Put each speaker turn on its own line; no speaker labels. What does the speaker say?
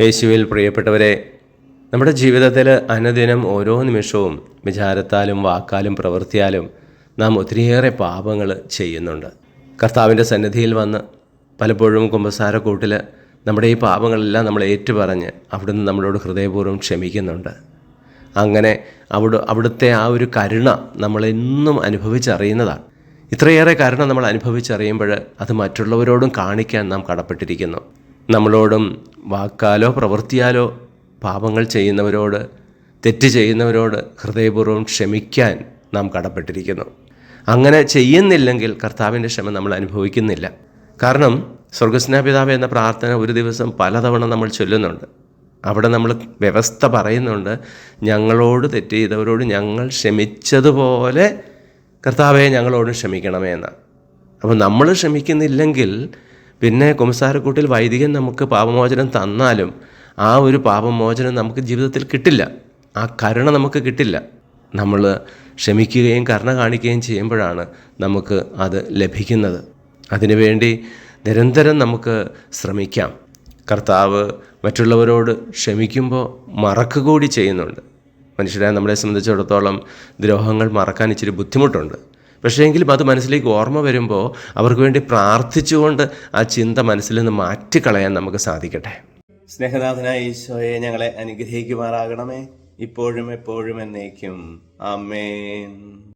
യേശുവിൽ പ്രിയപ്പെട്ടവരെ നമ്മുടെ ജീവിതത്തിൽ അനുദിനം ഓരോ നിമിഷവും വിചാരത്താലും വാക്കാലും പ്രവൃത്തിയാലും നാം ഒത്തിരിയേറെ പാപങ്ങൾ ചെയ്യുന്നുണ്ട്. കർത്താവിന്റെ സന്നിധിയിൽ വന്ന് പലപ്പോഴും കുമ്പസാരക്കൂട്ടിൽ നമ്മുടെ ഈ പാപങ്ങളെല്ലാം നമ്മൾ ഏറ്റുപറഞ്ഞ് അവിടുന്ന് നമ്മളോട് ഹൃദയപൂർവം ക്ഷമിക്കുന്നുണ്ട്. അങ്ങനെ അവിടെ അവിടുത്തെ ആ ഒരു കരുണ നമ്മളെന്നും അനുഭവിച്ചറിയുന്നതാണ്. ഇത്രയേറെ കരുണ നമ്മൾ അനുഭവിച്ചറിയുമ്പോൾ അത് മറ്റുള്ളവരോടും കാണിക്കാൻ നാം കടപ്പെട്ടിരിക്കുന്നു. നമ്മളോടും വാക്കാലോ പ്രവൃത്തിയാലോ പാപങ്ങൾ ചെയ്യുന്നവരോട് തെറ്റ് ചെയ്യുന്നവരോട് ഹൃദയപൂർവം ക്ഷമിക്കാൻ നാം കടപ്പെട്ടിരിക്കുന്നു. അങ്ങനെ ചെയ്യുന്നില്ലെങ്കിൽ കർത്താവിന്റെ ക്ഷമ നമ്മൾ അനുഭവിക്കുന്നില്ല. കാരണം സ്വർഗസ്നാപിതാവ് എന്ന പ്രാർത്ഥന ഒരു ദിവസം പലതവണ നമ്മൾ ചൊല്ലുന്നുണ്ട്. അവിടെ നമ്മൾ വ്യവസ്ഥ പറയുന്നുണ്ട് ഞങ്ങളോട് തെറ്റ് ചെയ്തവരോട് ഞങ്ങൾ ക്ഷമിച്ചതുപോലെ കർത്താവെ ഞങ്ങളോട് ക്ഷമിക്കണമേ എന്ന് അപ്പോൾ നമ്മൾ ക്ഷമിക്കുന്നില്ലെങ്കിൽ പിന്നെ കുമ്പസാരക്കൂട്ടിൽ വൈദികൻ നമുക്ക് പാപമോചനം തന്നാലും ആ ഒരു പാപമോചനം നമുക്ക് ജീവിതത്തിൽ കിട്ടില്ല. ആ കരുണ നമുക്ക് കിട്ടില്ല. നമ്മൾ ക്ഷമിക്കുകയും കരുണ കാണിക്കുകയും ചെയ്യുമ്പോഴാണ് നമുക്ക് അത് ലഭിക്കുന്നത്. അതിനുവേണ്ടി നിരന്തരം നമുക്ക് ശ്രമിക്കാം. കർത്താവ് മറ്റുള്ളവരോട് ക്ഷമിക്കുമ്പോൾ മറക്കുക കൂടി ചെയ്യുന്നുണ്ട്. മനുഷ്യരെ നമ്മളെ സംബന്ധിച്ചിടത്തോളം ദ്രോഹങ്ങൾ മറക്കാൻ ഇച്ചിരി ബുദ്ധിമുട്ടുണ്ട്. പക്ഷേ എങ്കിലും അത് മനസ്സിലേക്ക് ഓർമ്മ വരുമ്പോൾ അവർക്ക് വേണ്ടി പ്രാർത്ഥിച്ചുകൊണ്ട് ആ ചിന്ത മനസ്സിൽ നിന്ന് മാറ്റിക്കളയാൻ നമുക്ക് സാധിക്കട്ടെ. സ്നേഹനാഥനായ ഈശോയെ ഞങ്ങളെ അനുഗ്രഹിക്കുമാറാകണമേ. ഇപ്പോഴും എപ്പോഴും എന്നേക്കും. ആമേൻ.